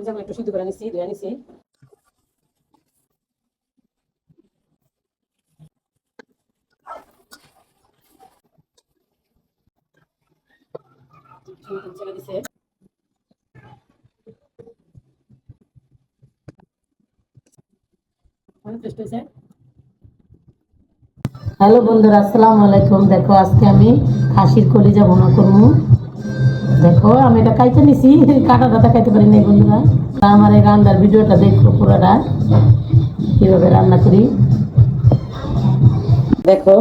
কলিজাগুলো একটু সিদ্ধ করে নিছি ধুয়ে হয়েছে হ্যালো বন্ধুরা, আসসালামু আলাইকুম। দেখো, আজকে আমি খাসির কলিজা ভুনা করব। দেখো, আমি এটা খাইতে নিছি কাটা দাতা খাইতে পারি নাই বন্ধুরা। আমার এই রান্নার ভিডিওটা দেখো পুরোটা, কীভাবে রান্না করি। দেখো,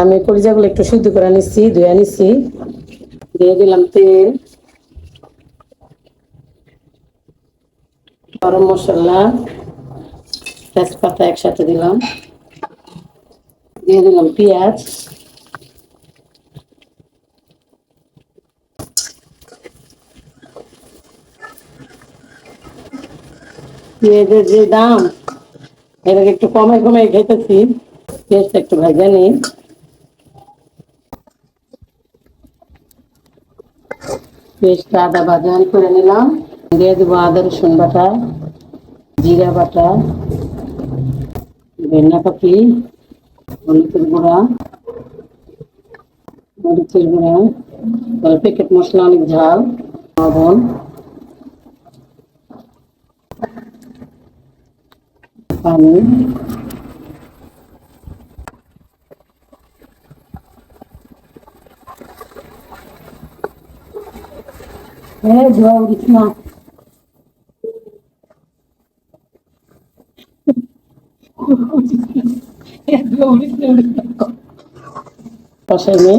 আমি কলিজাগুলো একটু সিদ্ধ করে নিচ্ছি ধুয়ে নিচ্ছি দিয়ে দিলাম তেল, গরম মশলা, তেজপাতা একসাথে দিলাম, দিয়ে দিলাম পেঁয়াজ পেঁয়াজের যে দাম, এটাকে একটু কমে কমে খেতেছি। পেঁয়াজটা একটু ভেজে নিই। পেঁয়াজটা আদা বাজান করে নিলাম। দিয়ে দেবো আদা রসুন বাটা, জিরা বাটা, ধনিয়া পাতি, হলুদের গুঁড়া মরিচের গুঁড়া প্যাকেট মশলা, অনেক ঝাল, লবণ। পানি হ্যাঁ জোয়া উঠিস না কষাই নেই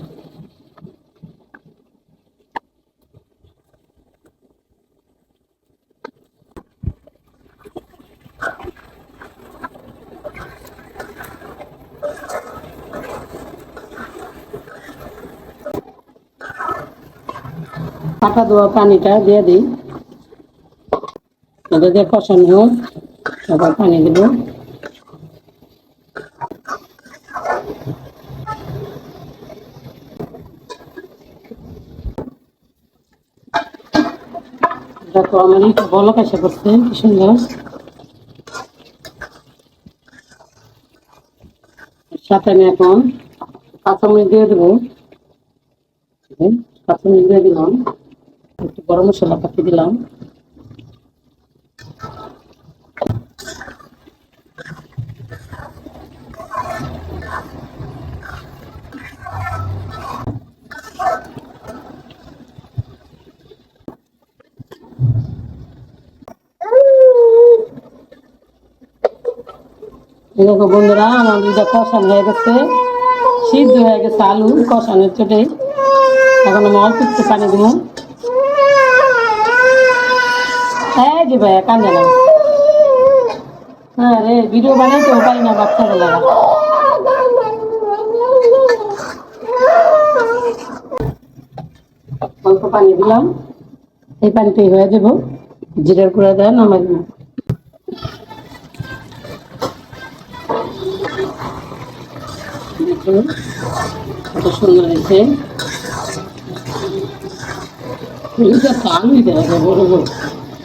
পাটা দেওয়া পানিটা দিয়ে দিই। এটা দিয়ে কষানো হোক আবার পানি দেব। দেখো, আমার একটু বলক এসে করছে কি সুন্দর। সাথে আমি এখন কাঁচামরিচ দিয়ে দেবো। কাঁচামরিচ দিয়ে দিলাম। একটু গরম মশলা পাতি দিলাম। দেখো বন্ধুরা, আমার দুটা কষানো হয়ে গেছে। সিদ্ধ হয়ে গেছে আলু কষানোর চোটে। এখন আমি অল্প একটু পানি দিব যে ভাইয়া কান্দে না? হ্যাঁ রে ভিডিও বানাইতেও পারি না বাচ্চাগুলো। অল্প পানি দিলাম। এই পানিটাই হয়ে যাব। জিরার গুঁড়া দেন আমার। কত সুন্দর হয়েছে। আলুই দেওয়া বড় বড়।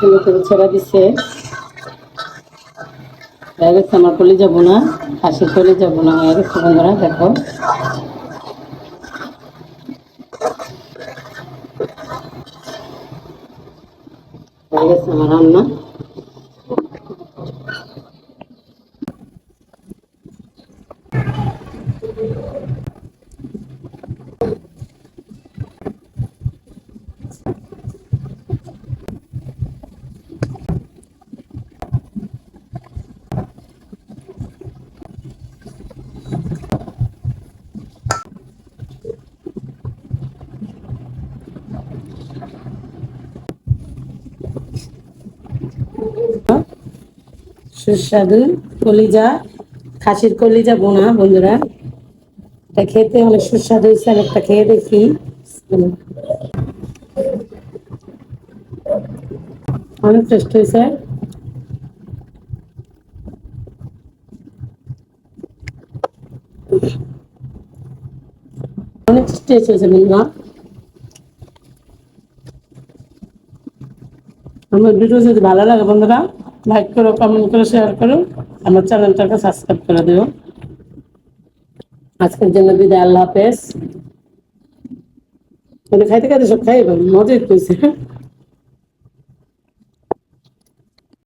পছন্দ করে ছেড়া দিছে। হয়ে আমার কলে যাব না হাসি কলে যাব না বন্ধুরা দেখো। সুস্বাদু কলিজা, খাসির কলিজা বোনা, বন্ধুরা। এটা খেতে অনেক সুস্বাদু হয়েছে একটা খেয়ে দেখি। অনেক টেস্ট হয়েছে। অনেক টেস্ট হয়েছে বন্ধুরা। আমার ভিডিও যদি ভালো লাগে বন্ধুরা লাইক করো কমেন্ট করো শেয়ার করো। আমার চ্যানেলটাকে সাবস্ক্রাইব করে দিও। আজকের জন্য বিদায়, আল্লাহ হাফেজ। খাইতে খাইতে সব খাইব মজাই কইছে